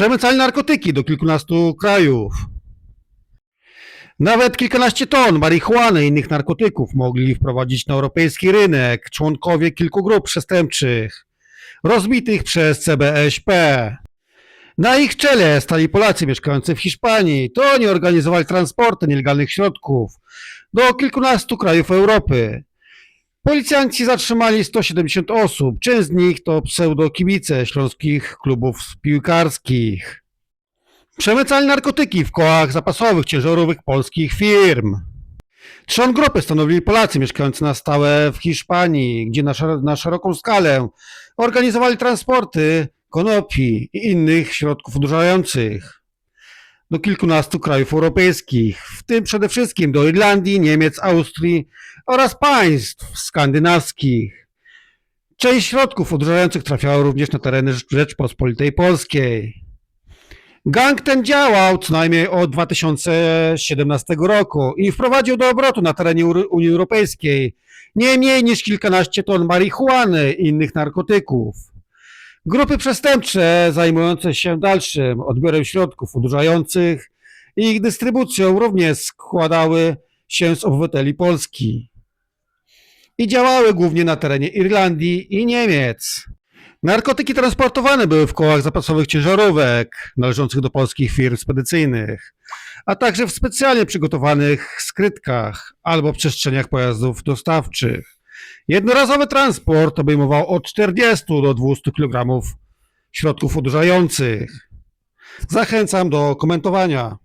Przemycali narkotyki do kilkunastu krajów. Nawet kilkanaście ton marihuany i innych narkotyków mogli wprowadzić na europejski rynek członkowie kilku grup przestępczych, rozbitych przez CBŚP. Na ich czele stali Polacy mieszkający w Hiszpanii. To oni organizowali transporty nielegalnych środków do kilkunastu krajów Europy. Policjanci zatrzymali 170 osób. Część z nich to pseudokibice śląskich klubów piłkarskich. Przemycali narkotyki w kołach zapasowych ciężarowych polskich firm. Trzon grupy stanowili Polacy mieszkający na stałe w Hiszpanii, gdzie na, na szeroką skalę organizowali transporty konopi i innych środków odurzających do kilkunastu krajów europejskich, w tym przede wszystkim do Irlandii, Niemiec, Austrii oraz państw skandynawskich. Część środków odurzających trafiała również na tereny Rzecz- Rzeczpospolitej Polskiej. Gang ten działał co najmniej od 2017 roku i wprowadził do obrotu na terenie Unii Europejskiej nie mniej niż kilkanaście ton marihuany i innych narkotyków. Grupy przestępcze zajmujące się dalszym odbiorem środków odurzających i ich dystrybucją również składały się z obywateli Polski i działały głównie na terenie Irlandii i Niemiec. Narkotyki transportowane były w kołach zapasowych ciężarówek należących do polskich firm spedycyjnych, a także w specjalnie przygotowanych skrytkach albo przestrzeniach pojazdów dostawczych. Jednorazowy transport obejmował od 40 do 200 kg środków odurzających. Zachęcam do komentowania.